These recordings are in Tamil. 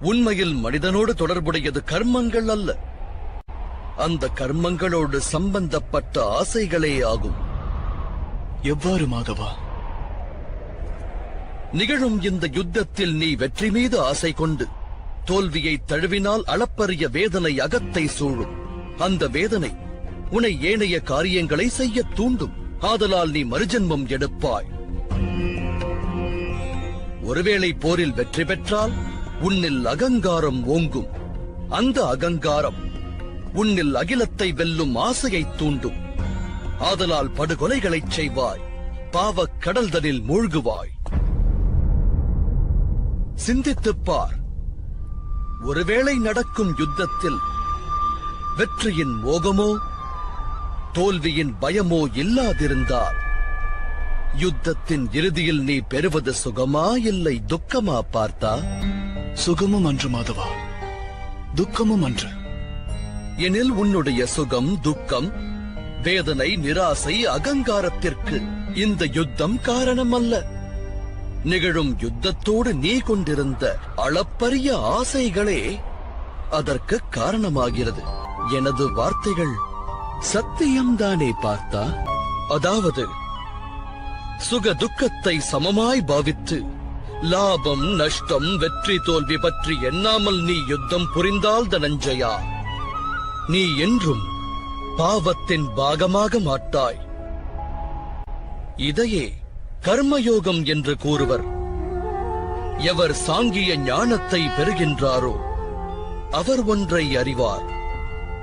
உண்மையில் மனிதனோடு தொடர்புடையது கர்மங்கள் அல்ல. அந்த கர்மங்களோடு சம்பந்தப்பட்ட ஆசைகளே ஆகும். எவ்வாறு மாதவா? நிகழும் இந்த யுத்தத்தில் நீ வெற்றி மீது ஆசை கொண்டு தோல்வியை தழுவினால் அளப்பரிய வேதனை அகத்தை சூழும். அந்த வேதனை உன்னை ஏனைய காரியங்களை செய்ய தூண்டும். ஆதலால் நீ மறுஜன்மம் எடுப்பாய். ஒருவேளை போரில் வெற்றி பெற்றால் உன்னில் அகங்காரம் ஓங்கும். அந்த அகங்காரம் உன்னில் அகிலத்தை வெல்லும் ஆசையை தூண்டும். ஆதலால் படுகொலைகளைச் செய்வாய். பாவக் கடல்தனில் மூழ்குவாய். சிந்தித்துப் பார். ஒருவேளை நடக்கும் யுத்தத்தில் வெற்றியின் மோகமோ தோல்வியின் பயமோ இல்லாதிருந்தால் யுத்தத்தின் இறுதியில் நீ பெறுவது சுகமா இல்லை துக்கமா பார்த்தா? சுகமும் அன்று மாதவா? துக்கமும் அன்று. எனில் உன்னுடைய சுகம் துக்கம் வேதனை நிராசை அகங்காரத்திற்கு இந்த யுத்தம் காரணம் அல்ல நிகழும் யுத்தத்தோடு நீ கொண்டிருந்த அளப்பரிய ஆசைகளே அதற்கு காரணமாகிறது. எனது வார்த்தைகள் சத்தியம்தானே பார்த்தா? அதாவது சுக துக்கத்தை சமமாய் பாவித்து லாபம் நஷ்டம் வெற்றி தோல்வி பற்றி எண்ணாமல் நீ யுத்தம் புரிந்தால் தனஞ்சயா. நீ என்றும் பாவத்தின் பாகமாக மாட்டாய். இதையே கர்மயோகம் என்று கூறுவர். எவர் சாங்கிய ஞானத்தை பெறுகின்றாரோ அவர் ஒன்றை அறிவார்.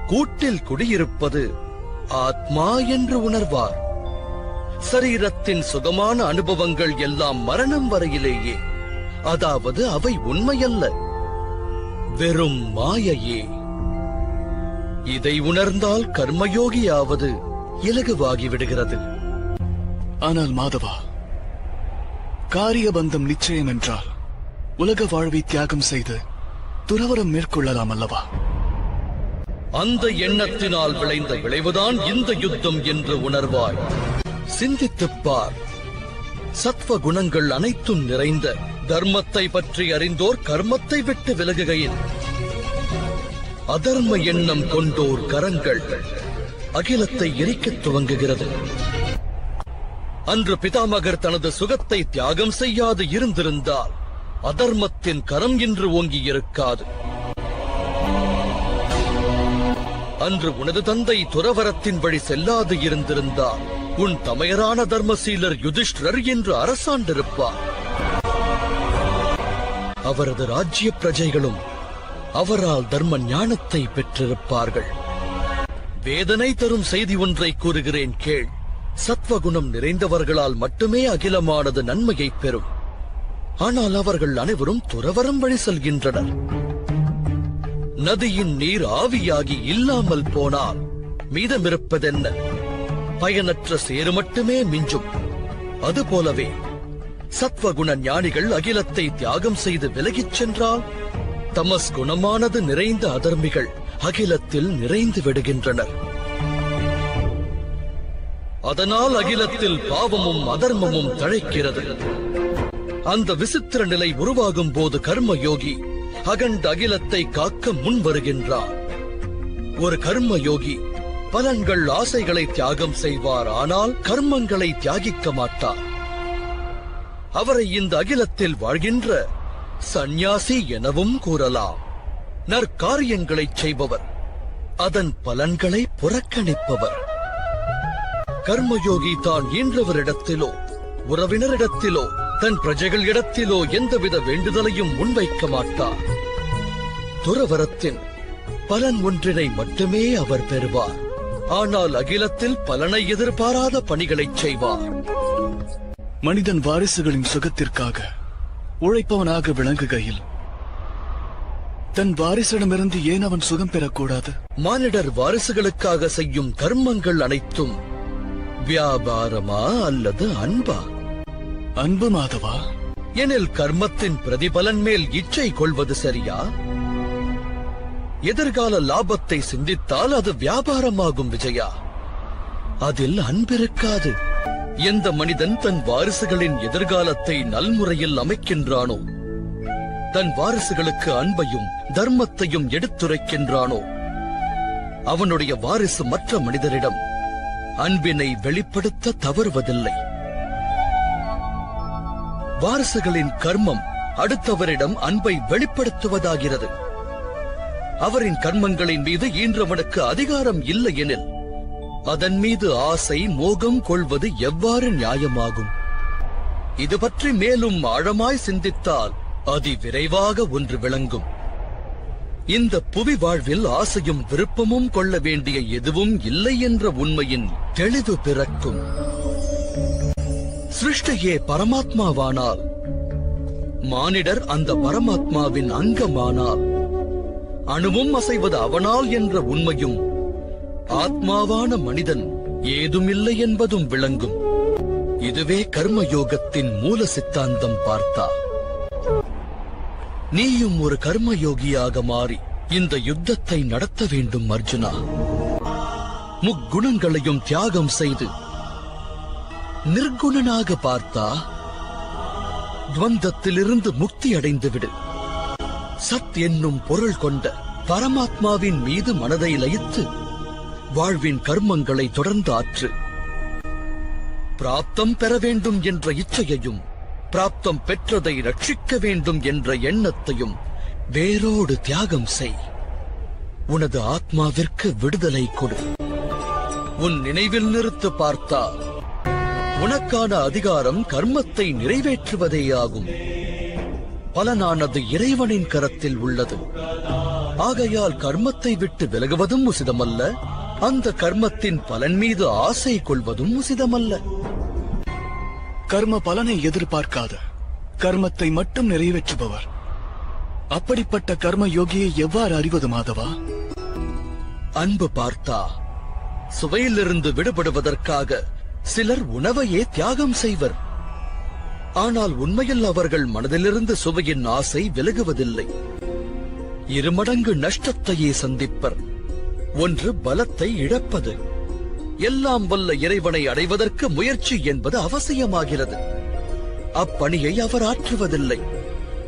கூட்டில் குடியிருப்பது ஆத்மா என்று உணர்வார். சரீரத்தின் சுகமான அனுபவங்கள் எல்லாம் மரணம் வரையிலேயே. அதாவது அவை உண்மையல்ல. வெறும் மாயையே. இதை உணர்ந்தால் கர்மயோகியாவது இலகுவாகி விடுகிறது. ஆனால் மாதவா காரிய பந்தம் நிச்சயம் என்றால் உலக வாழ்வை தியாகம் செய்து துறவரம் மேற்கொள்ளலாம் அல்லவா? அந்த எண்ணத்தினால் விளைந்த விளைவுதான் இந்த யுத்தம் என்று உணர்வாய். சிந்தித்துப் பார். சத்வ குணங்கள் அனைத்தும் நிறைந்த தர்மத்தை பற்றி அறிந்தோர் கர்மத்தை விட்டு விலகுகையில். அதர்ம எண்ணம் கொண்டோர் கரங்கள் அகிலத்தை எரிக்கத் துவங்குகிறது. அன்று பிதாமகர் தனது சுகத்தை தியாகம் செய்யாது இருந்திருந்தால் அதர்மத்தின் கரம் என்று ஓங்கி இருக்காது. அன்று உனது தந்தை துறவரத்தின் வழி செல்லாது இருந்திருந்தால் உன் தமையரான தர்மசீலர் யுதிஷ்டர் என்று அரசாண்டிருப்பார். அவரது ராஜ்ய பிரஜைகளும் அவரால் தர்ம ஞானத்தை பெற்றிருப்பார்கள். வேதனை தரும் செய்தி ஒன்றை கூறுகிறேன் கேள். சத்வகுணம் நிறைந்தவர்களால் மட்டுமே அகிலமானது நன்மையை பெறும். ஆனால் அவர்கள் அனைவரும் துறவரம் வழி செல்கின்றனர். நதியின் நீர் ஆவியாகி இல்லாமல் போனால் மீதமிருப்பதென்ன? பயனற்ற சேறு மட்டுமே மிஞ்சும். அதுபோலவே சத்வகுண ஞானிகள் அகிலத்தை தியாகம் செய்து விலகிச் சென்றால் தமஸ் குணமானது நிறைந்த அதர்மிகள் அகிலத்தில் நிறைந்து விடுகின்றனர். அதனால் அகிலத்தில் பாவமும் அதர்மமும் தழைக்கிறது. அந்த விசித்திர நிலை உருவாகும் போது கர்ம யோகி அகண்ட அகிலத்தை காக்க முன் வருகின்றார். ஒரு கர்ம யோகி பலன்கள் ஆசைகளை தியாகம் செய்வார் ஆனால் கர்மங்களை தியாகிக்க மாட்டார். அவரை இந்த அகிலத்தில் வாழ்கின்ற சந்நியாசி எனவும் கூறலாம். நற்காரியங்களைச் செய்பவர் அதன் பலன்களை புறக்கணிப்பவர். கர்மயோகி தான் ஈன்றவரிடத்திலோ உறவினரிடத்திலோ தன் பிரஜைகள் இடத்திலோ எந்தவித வேண்டுதலையும் முன்வைக்க மாட்டார். துறவரத்தின் பலன் ஒன்றினை மட்டுமே அவர் பெறுவார். ஆனால் அகிலத்தில் பலனை எதிர்பாராத பணிகளைச் செய்வார் மனிதன் வாரிசுகளின் சுகத்திற்காக உழைப்பவனாக விளங்குகையில் தன் வாரிசிடமிருந்து ஏன் அவன் சுகம் பெறக்கூடாது? மானிடர் வாரிசுகளுக்காக செய்யும் கர்மங்கள் அனைத்தும் வியாபாரமா அல்லது அன்பா? அன்பு மாதவா? எனில் கர்மத்தின் பிரதிபலன் மேல் இச்சை கொள்வது சரியா? எதிர்கால லாபத்தை சிந்தித்தால் அது வியாபாரமாகும் விஜயா. அதில் அன்பிருக்காது எந்த மனிதன் தன் வாரிசுகளின் எதிர்காலத்தை நல்முறையில் அமைக்கின்றானோ தன் வாரிசுகளுக்கு அன்பையும் தர்மத்தையும் எடுத்துரைக்கின்றானோ அவனுடைய வாரிசு மற்ற மனிதரிடம் அன்பினை வெளிப்படுத்த தவறுவதில்லை. வாரிசுகளின் கர்மம் அடுத்தவரிடம் அன்பை வெளிப்படுத்துவதாகிறது. அவரின் கர்மங்களின் மீது ஈன்றவனுக்கு அதிகாரம் இல்லை எனில் அதன் மீது ஆசை மோகம் கொள்வது எவ்வாறு நியாயமாகும்? இது பற்றி மேலும் ஆழமாய் சிந்தித்தால் அதி விரைவாக ஒன்று விளங்கும். இந்த புவி வாழ்வில் ஆசையும் விருப்பமும் கொள்ள வேண்டிய எதுவும் இல்லை என்ற உண்மையின் தெளிவு பிறக்கும். சிருஷ்டியே பரமாத்மாவானால் மானிடர் அந்த பரமாத்மாவின் அங்கமானால் அணுவும் அசைவது அவனால் என்ற உண்மையும். ஆத்மாவான மனிதன் ஏதுமில்லை என்பதும் விளங்கும். இதுவே கர்மயோகத்தின் மூல சித்தாந்தம் பார்த்தா. நீயும் ஒரு கர்மயோகியாக மாறி இந்த யுத்தத்தை நடத்த வேண்டும் அர்ஜுனா. முக்குணங்களையும் தியாகம் செய்து நிர்குணனாக பார்த்தா துவந்தத்திலிருந்து முக்தி அடைந்து விடு சத் என்னும் பொருள் கொண்ட பரமாத்மாவின் மீது மனதை லயித்து வாழ்வின் கர்மங்களை தொடர்ந்து ஆற்று. பிராப்தம் பெற வேண்டும் என்ற இச்சையையும் பிராப்தம் பெற்றதை ரட்சிக்க வேண்டும் என்ற எண்ணத்தையும் வேரோடு தியாகம் செய். உனது ஆத்மாவிற்கு விடுதலை கொடு. உன் நினைவில் நிறுத்து பார்த்தா உனக்கான அதிகாரம் கர்மத்தை நிறைவேற்றுவதேயாகும். பலனானது இறைவனின் கரத்தில் உள்ளது. ஆகையால் கர்மத்தை விட்டு விலகுவதும் உசிதமல்ல. அந்த கர்மத்தின் பலன் மீது ஆசை கொள்வதும் உசிதமல்ல. கர்ம பலனை எதிர்பார்க்காத கர்மத்தை மட்டும் நிறைவேற்றுபவர். அப்படிப்பட்ட கர்ம யோகியை எவ்வாறு அறிவது மாதவா? அன்பு பார்த்தா சுவையிலிருந்து விடுபடுவதற்காக சிலர் உணவையே தியாகம் செய்வர். ஆனால் உண்மையில் அவர்கள் மனதிலிருந்து சுவையின் ஆசை விலகுவதில்லை. இருமடங்கு நஷ்டத்தையே சந்திப்பர். ஒன்று பலத்தை இழப்பது. எல்லாம் வல்ல இறைவனை அடைவதற்கு முயற்சி என்பது அவசியமாகிறது. அப்பணியை அவர் ஆற்றுவதில்லை.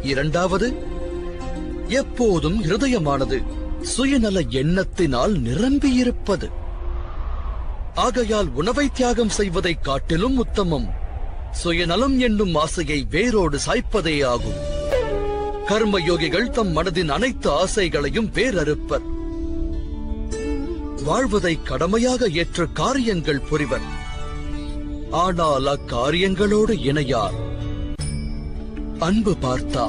இரண்டாவது எப்போதும் இருதயமானது சுயநல எண்ணத்தினால் நிரம்பியிருப்பது. ஆகையால் உணவை தியாகம் செய்வதைக் காட்டிலும் உத்தமம். சுயநலம் என்னும் ஆசையை வேரோடு சாய்ப்பதே ஆகும். கர்ம யோகிகள் தம் மனதின் அனைத்து ஆசைகளையும் வேறறுப்பர். வாழ்வதை கடமையாக ஏற்ற காரியங்கள் புரிவர். ஆனால் அக்காரியங்களோடு இணையார். அன்பு பார்த்தா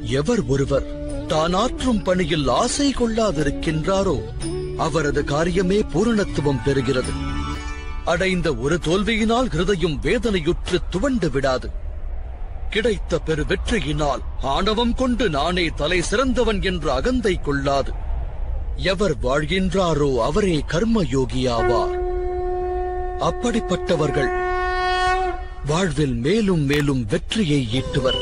எவர் ஒருவர் தான் ஆற்றும் பணியில் ஆசை கொள்ளாதிருக்கின்றாரோ அவரது காரியமே பூரணத்துவம் பெறுகிறது. அடைந்த ஒரு தோல்வியினால் ஹிருதயம் வேதனையுற்று துவண்டு விடாது. கிடைத்த பெரு வெற்றியினால் ஆணவம் கொண்டு நானே தலை சிறந்தவன் என்ற அகந்தை கொள்ளாது. எவர் வாழ்கின்றாரோ அவரே கர்மயோகியாவார். அப்படிப்பட்டவர்கள் வாழ்வில் மேலும் மேலும் வெற்றியை ஈட்டுவர்.